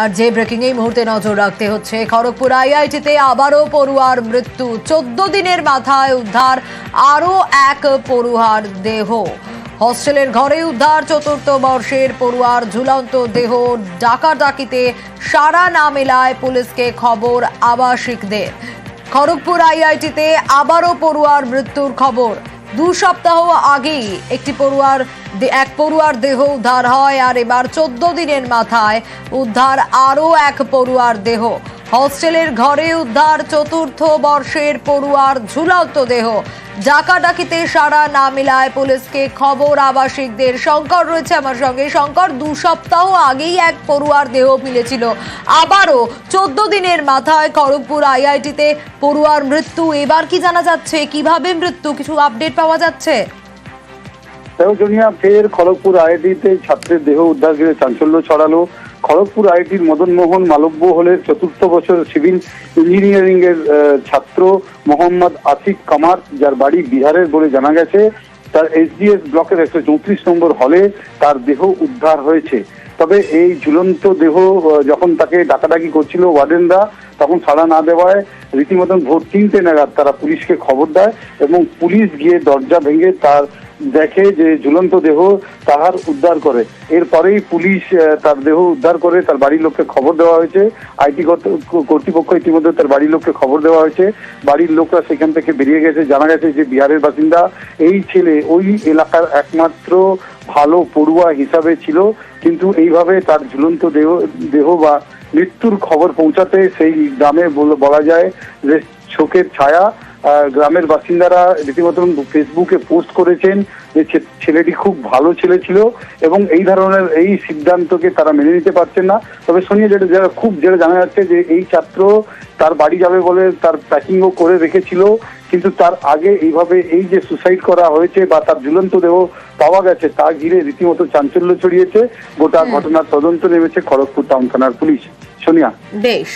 আর যে ব্রেকিং এই মুহূর্তে নজর রাখতে হচ্ছে, খড়গপুর আইআইটিতে আবারও পড়ুয়ার মৃত্যু। চোদ্দ দিনের মাথায় উদ্ধার, আরও এক পড়ুয়ার দেহ। হস্টেলের ঘরে উদ্ধার, চতুর্থ বর্ষের পড়ুয়ার ঝুলন্ত দেহ। ডাকাডাকিতে সারা না মেলায় পুলিশকে খবর আবাসিকদের। খড়গপুর আইআইটিতে আবারও পড়ুয়ার মৃত্যুর খবর। দু সপ্তাহ আগেই একটি পড়ুয়ার এক পড়ুয়ার দেহ উদ্ধার হয় আর এবার চোদ্দ দিনের মাথায় উদ্ধার আরও এক পড়ুয়ার দেহ। হস্টেলের ঘরে উদ্ধার চতুর্থ বর্ষের পড়ুয়ার ঝুলন্ত দেহ। ডাকাডাকিতে সারা না মিলায় পুলিশকে খবর আবাসিকদের। শঙ্কর রয়েছে আমার সঙ্গে। শঙ্কর, দু সপ্তাহ আগেই এক পড়ুয়ার দেহ মিলেছিল। আবারও চোদ্দ দিনের মাথায় খড়গপুর আইআইটিতে পড়ুয়ার মৃত্যু। এবার কি জানা যাচ্ছে? কীভাবে মৃত্যু? কিছু আপডেট পাওয়া যাচ্ছে? সৌজনিয়া ফের খড়গপুর আইআইটিতে ছাত্রের দেহ উদ্ধার ঘিরে চাঞ্চল্য ছড়ালো। খড়গপুর আইআইটির মদন মোহন মালব্য হলের চতুর্থ বছর সিভিল ইঞ্জিনিয়ারিং এর ছাত্র মোহাম্মদ আসিফ কামার, যার বাড়ি বিহারের বলে জানা গেছে, তার এসডিএস ব্লকের একশো চৌত্রিশ নম্বর হলে তার দেহ উদ্ধার হয়েছে। তবে এই ঝুলন্ত দেহ যখন তাকে ডাকাডাকি করছিল ওয়ার্ডেনরা, তখন সাড়া না দেওয়ায় রীতিমতন ভোর তিনটে নাগাদ তারা পুলিশকে খবর দেয় এবং পুলিশ গিয়ে দরজা ভেঙে তার দেখে যে ঝুলন্ত দেহ তাহার উদ্ধার করে। এরপরেই পুলিশ তার দেহ উদ্ধার করে তার বাড়ির লোককে খবর দেওয়া হয়েছে। আইটি কর্তৃপক্ষ ইতিমধ্যে তার বাড়ির লোককে খবর দেওয়া হয়েছে। বাড়ির লোকরা সেখান থেকে বেরিয়ে গেছে। জানা গেছে যে বিহারের বাসিন্দা এই ছেলে ওই এলাকার একমাত্র ভালো পড়ুয়া হিসাবে ছিল। কিন্তু এইভাবে তার ঝুলন্ত দেহ দেহ বা মৃত্যুর খবর পৌঁছাতে সেই গ্রামে বলা যায় যে শোকের ছায়া গ্রামের বাসিন্দারা রীতিমতন ফেসবুকে পোস্ট করেছেন যে ছেলেটি খুব ভালো ছেলে ছিল এবং এই ধরনের এই সিদ্ধান্তকে তারা মেনে নিতে পারছেন না। তবে শুনিয়ে যেটা যারা খুব যেটা জানা যাচ্ছে যে এই ছাত্র তার বাড়ি যাবে বলে তার প্যাকিংও করে রেখেছিল কিন্তু তার আগে এইভাবে এই যে সুসাইড করা হয়েছে বা তার ঝুলন্ত দেহ পাওয়া গেছে তা ঘিরে রীতিমতো চাঞ্চল্য ছড়িয়েছে। গোটা ঘটনার তদন্ত নেমেছে খড়গপুর টাউন থানার পুলিশ। সোনিয়া। বেশ।